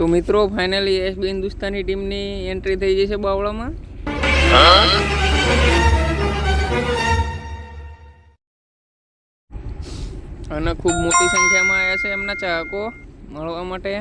તો મિત્રો finally SB Hindustani ટીમની એન્ટ્રી થઈ જશે બાવળામાં. અને ખૂબ મોટી સંખ્યામાં આવ્યા છે એમના ચાહકો મળવા માટે.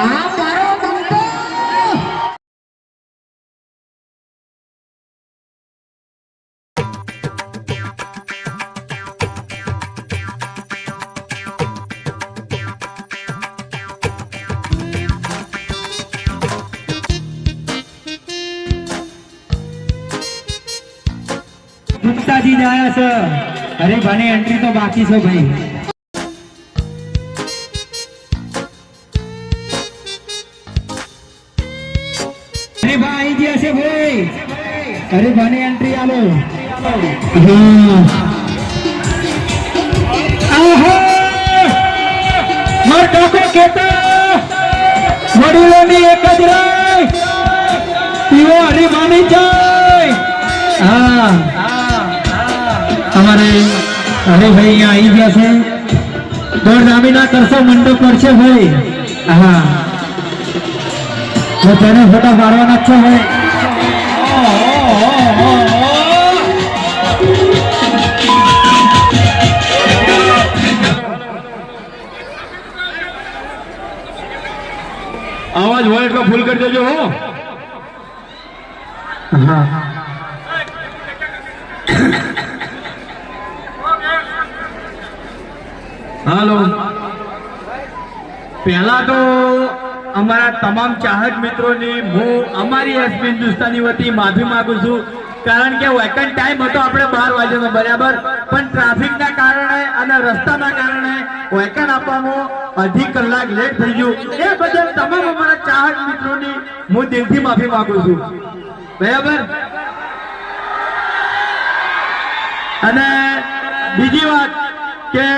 આ ગુપ્તાજી જ આયા છે. અરે ભાઈ એન્ટ્રી તો બાકી છે ભાઈ. અરે ભાઈ આવી ગયા છે ભાઈ. અરે ભાની એન્ટ્રી આલો! માર હા. અમારે અરે ભાઈ અહીંયા આવી ગયા છે. દોડ નામીના કરશો મંડપ કરશે ભાઈ. હા તો તેને ફોટા મારવાના છે ભાઈ. અવાજ હોય એટલો ફૂલ કરી દેજો હો. હા હાલો. પહેલા તો અમારા તમામ ચાહક મિત્રોની હું અમારી એસ હિન્દુસ્તાની વતી માફી માંગુ છું. કારણ કે વેકન્ટ ટાઈમ હતો, આપણે બાર વાગ્યાનો બરાબર. પણ ટ્રાફિકના કારણે અને રસ્તાના કારણે વેકન્ટ આપવામાં અઢી કલાક લેટ થઈ ગયું. એ બદલ તમામ અમારા ચાહક મિત્રોની હું દિલથી માફી માંગુ છું. બરાબર? અને બીજી વાત કે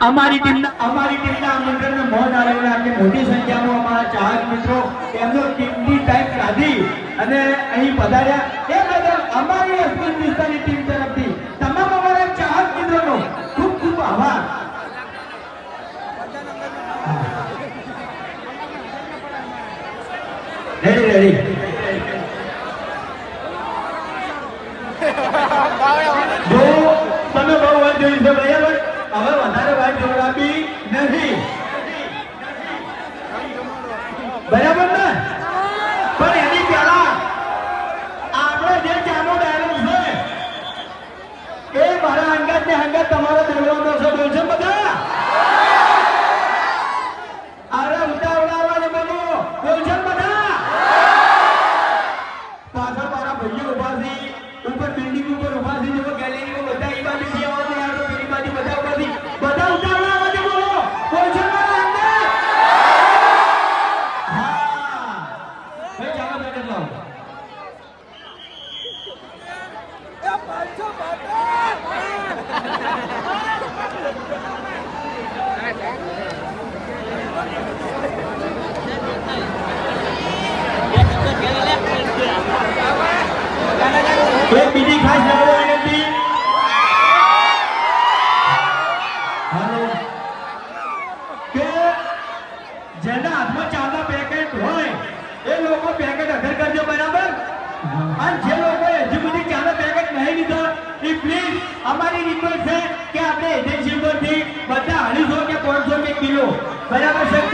અમારી ટીમના અમારી ટીમના આમંત્રણને મોં આલેલા કે મોટી સંખ્યામાં અમારા ચાહક મિત્રો એમનો ટીમની ટાઈમ કાઢી અને અહીં પધાર્યા. એ બદલ અમારી એસપી વિસ્તારની ટીમ તરફથી તમામ અમારા ચાહક મિત્રોનો ખૂબ ખૂબ આભાર. રેડી રેડી જો તમે બહુ વાત જોઈ છે બરાબર હવે વધારે વાત જોડાવી નથી બરાબર ને પણ એની પહેલા આપણે જે ચાનો ડાયલોગ છે એ મારા અંગત ને અંગત તમારો બોલવાનો એક બીજી ખાસ નમ્ર વિનંતી હાલો કે જેના હાથમાં ચાના પેકેટ હોય, એ લોકો પેકેટ અધર કરજો બરાબર? જે લોકો હજી સુધી ચાના પેકેટ નહીં લીધા, એ પ્લીઝ અમારી રિક્વેસ્ટ છે કે આપણે એજન્સી બધા અઢીસો કે પાંચસો કે કિલો બરાબર શક્તિ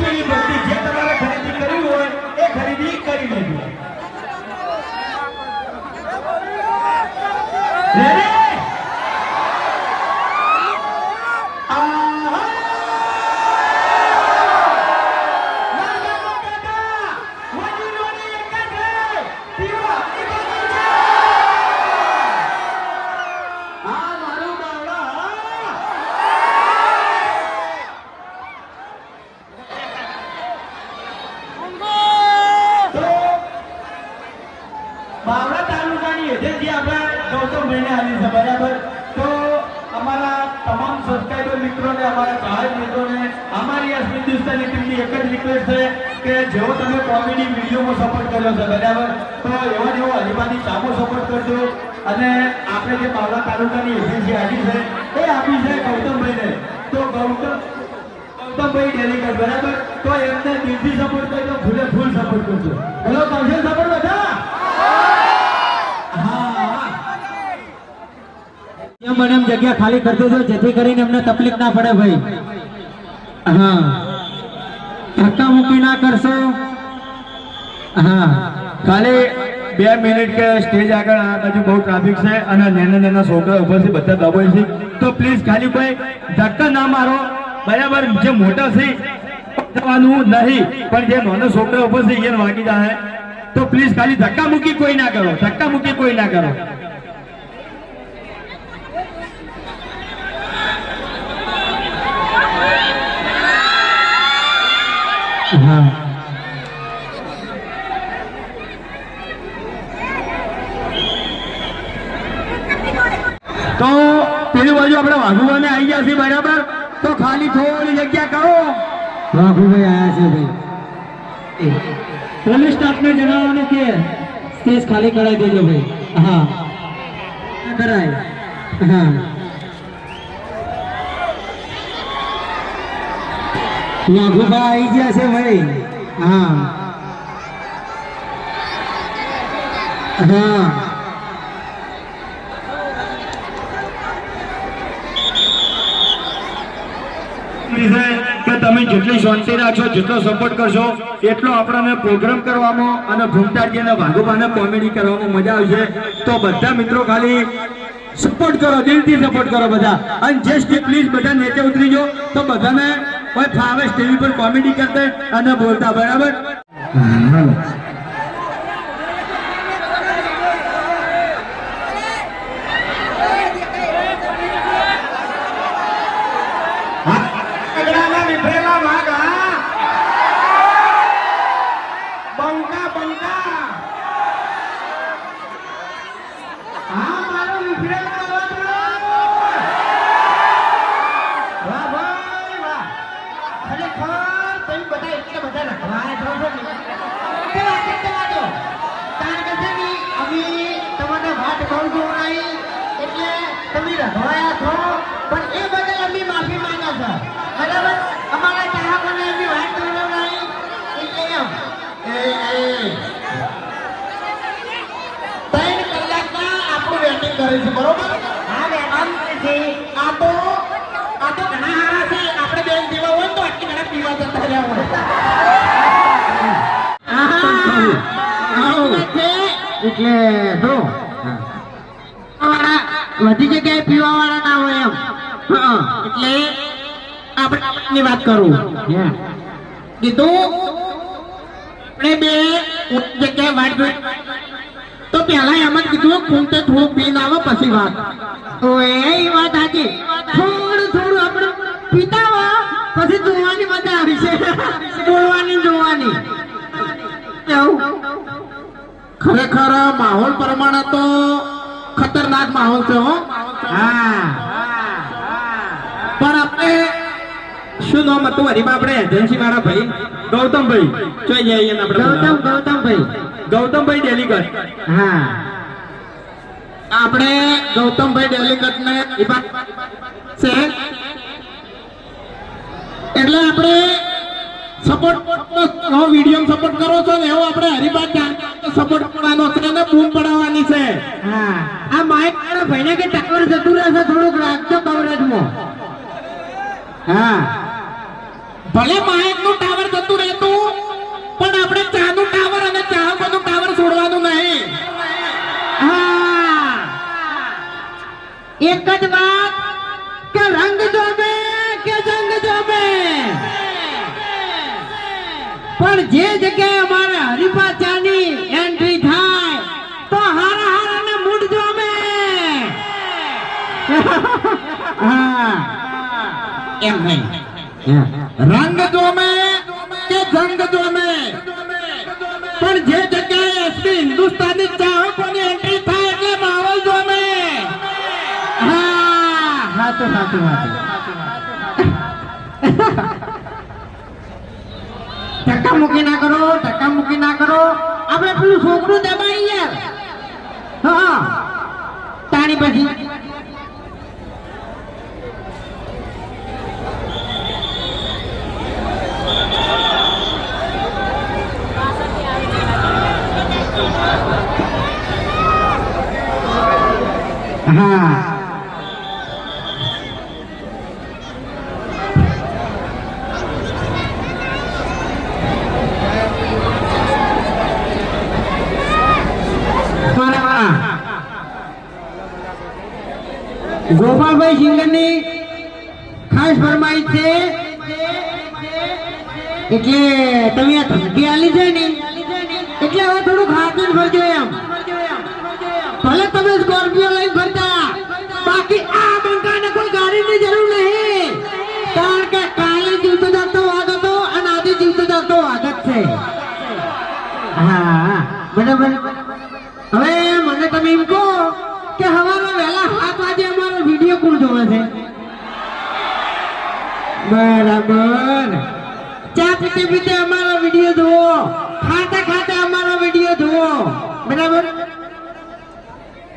કે જેવો તમે કોમેડી વિડીયોમાં સપોર્ટ કર્યો છે, બરાબર? તો એવો જેવો હરિમાની ચામો સપોર્ટ કરજો. અને આપણે જે બાવળા તાલુકાની એજન્સી આપી છે, એ આપી છે ગૌતમભાઈને. ડેલિકેટ બરાબર? તો એમને દિલથી સપોર્ટ કરજો, ફૂલે ફૂલ સપોર્ટ કરજો. બોલો કરશે સપોર્ટ બધા હા. એમ જગ્યા ખાલી કરી દેજો જેથી કરીને એમને તકલીફ ના પડે ભાઈ. હા. ધક્કા મૂકી ના કરશો? હા. ખાલી બે મિનિટ કે સ્ટેજ આગળ આ બાજુ બહુ ટ્રાફિક છે અને નાના નાના છોકરા ઉપર છે બધા દબાઈ છે. તો પ્લીઝ ખાલી કોઈ ધક્કા ના મારો. બરાબર, જે મોટા છે થવાનું નહીં, પણ જે નાના છોકરા ઉપર છે એને વાગી જાય. તો પ્લીઝ ખાલી ધક્કા મૂકી કોઈ ના કરો, ધક્કા મૂકી કોઈ ના કરો. હા. તો પેલી બાજુ આપણે વાઘુભાઈ આવી ગયા છીએ બરાબર. તો ખાલી થોડી જગ્યા કરો. વાઘુભાઈ આવ્યા છે ભાઈ. પોલીસ સ્ટાફને જણાવવાનું કે સ્ટેજ ખાલી કરાવી દેજો ભાઈ. હા. કરાય. હા. વાઘુભાઈ આવી ગયા છે ભાઈ હા. હા. કે તમે જેટલી શાંતિ રાખશો, જેટલો સપોર્ટ કરશો, એટલો આપણને પ્રોગ્રામ કરવામાં અને ભૂમતાજી અને ભાગુભાને કોમેડી કરવામાં મજા આવશે. તો બધા મિત્રો ખાલી સપોર્ટ કરો, દિલથી સપોર્ટ કરો બધા. અને જે સ્ટેપ પ્લીઝ બધા નીચે ઉતરી જાઓ. તો બધાને કોઈ ફાવેશ ટીવી પર કોમેડી કરતા અને બોલતા બરાબર વિફરેલા વાઘા બંકા બંકા હા મારો વિફરેલા વાઘો વાહ ભાઈ વાહ ખરેખર તમે બધા એટલા બધા રખવાયા છો છો ને તે વાત જ જવા દો કારણ કે છે ને અમે તમારે વાત બહુ જોવડાવી એટલે તમે રખવાયા છો પણ એ બદલ અમે માફી માંગા છો બરાબર અમારા ચાહકોને એમની વાત જોવડાવી એટલે એમ ત્રણ કલાકમાં આપણું વેટિંગ કરે છે બરોબર હા. મહેમાન છે આ તો આ તો ઘણા સારા છે આપણે બેન પીવા હોય તો આટલી ઘણા પીવા જતા રહ્યા એટલે જો બધી જગ્યાએ પીવા વાળા ના હોય એમ. એટલે આપણે વાત કરું. કીધું આપણે બે જગ્યાએ વાત તો પેલા એમ જ કીધું ખૂંટે થોડું પીને આવે પછી વાત. તો એ વાત સાચી. થોડું થોડું આપણે પીતા પછી જોવાની મજા આવી છે. બોલવાની જોવાની. ખરેખર માહોલ પ્રમાણે તો ખતરનાક માહોલ છે હો. હા. પણ આપણે શું નામ હતું? હરીમાં આપણે એજન્સી વાળા ભાઈ ગૌતમભાઈ. જોઈ જઈએ ને આપણે ગૌતમ ગૌતમભાઈ. ગૌતમભાઈ ડેલીગટ હા. આપણે ગૌતમભાઈ ડેલીગટ ને છે. એટલે આપણે સપોર્ટ વીડિયો સપોર્ટ કરો છો ને એવો આપણે હરિભાઈ સપોર્ટ કરવાનો છે ને બૂમ પડાવવાની છે. હા. આ માઇક વાળા ભાઈને કે ટક્કર જતું રહેશે થોડુંક રાખજો કવરેજમાં. હા. ભલે માઇકનું ટાવર જતું રહેતું, પણ આપણે ચા નું ટાવર અને ચાહકોનું ટાવર છોડવાનું નહીં. હા. એક જ વાત. એમ નહીં. રંગ જોમે કે જંગ જોમે પણ જે જગ્યાએ એસપી હિન્દુસ્તાની ચાહકોની એન્ટ્રી થાય એટલે માહોલ જોમે હા હા સાચું સાચું. ધક્કા મૂકી ના કરો ધક્કા મૂકી ના કરો. આપણે પેલું છોકરું દબાઈ યાર હા. તાણી પછી હા. ગોપાલભાઈ સિંગરની ખાસ ફરમાઈ છે એટલે તમે આ ધમકી આલી જાય ને? એટલે હવે થોડુંક હાથ જ ફરજો એમ. ભલે તમે સ્કોર્પિયો લઈને ફરતા, બાકી આ બંકાને કોઈ ગાડીની જરૂર નહીં. કારણ કે કાલે જીવતો જાગતો વાઘ હતો અને આજે જીવતો જાગતો વાઘ જ છે. હા, બરાબર. હવે મને તમે એમ કહો કે સવારે વહેલા સાત વાગે અમારો વીડિયો કોણ જોવે છે? બરાબર. ચા પીતે પીતે અમારો વીડિયો જુઓ. ખાતે ખાતે અમારો વીડિયો જુઓ. બરાબર?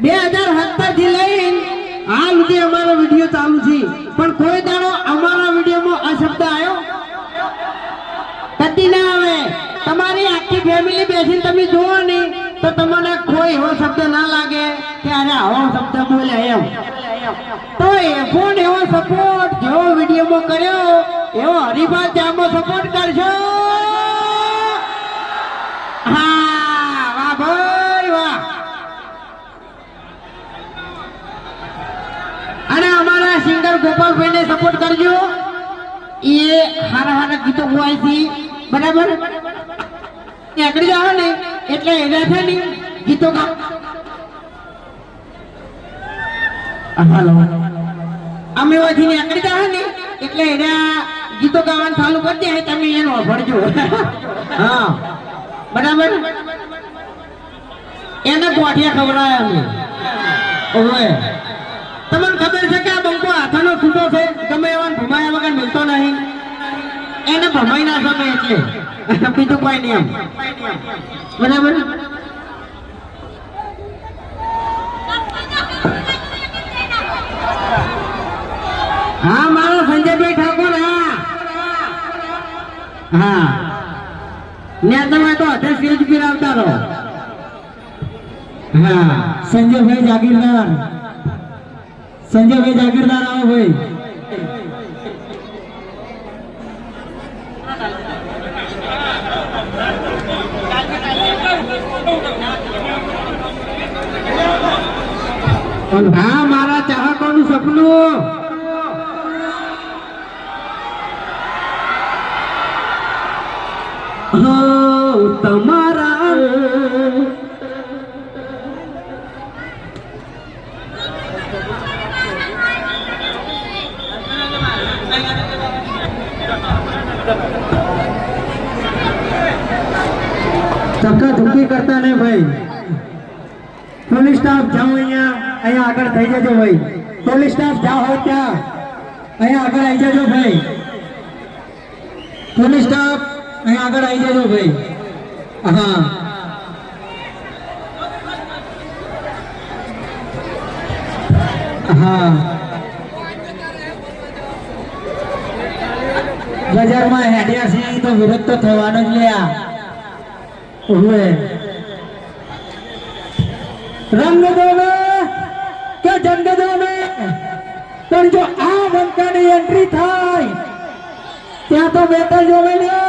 બે પણ કોઈ એવો શબ્દ ના લાગે કે અરે આવો શબ્દ એમ. તો એ ફોન એવો સપોર્ટ જેવો વિડીયોમાં કર્યો, એવો હરિભા ત્યાં સપોર્ટ કરશો હા વાહ ભાઈ વાહ અને અમારા સિંગર ગોપાલભાઈને સપોર્ટ કરજો. એ હારા હારા ગીતો ગવાય છે બરાબર આગળ જાઓ ને, એટલે એના છે ગીતો ગા અમે ઓથી ને આગળ જાઓ ને, એટલે એના ગીતો ગાવાનું ચાલુ કરી દે, તમે એનો ભરજો હા. બરાબર? એને ગોઠિયા ખવડાયા અમે. ઓવે. તમને ખબર છે કે આ બંકો હાથાનો છૂટો છે? તમે એવા ભમાયા વગર મળતો નહીં. એને ભમાઈ ના શકે એટલે. બીજું કોઈ નહીં બરાબર? હા, મારો સંજયભાઈ ઠાકોર, હા. હા. ત્યાં તમે તો સ્ટેજ પર આવતા રહો. હા. સંજયભાઈ જાગીરદાર. સંજયભાઈ જાગીરદાર આવો ભાઈ. હા કરતા નહીં ભાઈ. પોલીસ સ્ટાફ જાઓ અહીંયા અહીંયા આગળ થઈ જજો ભાઈ. પોલીસ સ્ટાફ જાઓ હોય ત્યાં. અહીંયા આગળ આવી જજો ભાઈ. પોલીસ સ્ટાફ અહીંયા આગળ આવી જજો ભાઈ. હા. હા. બજારમાં હેડ્યા સિંહ તો વિરોધ તો થવાનો જ લ્યા. ઓવે રંગ દોને કે જંગ દોને પણ જો આ બંકાની એન્ટ્રી થાય, ત્યાં તો બેટર જોવે ને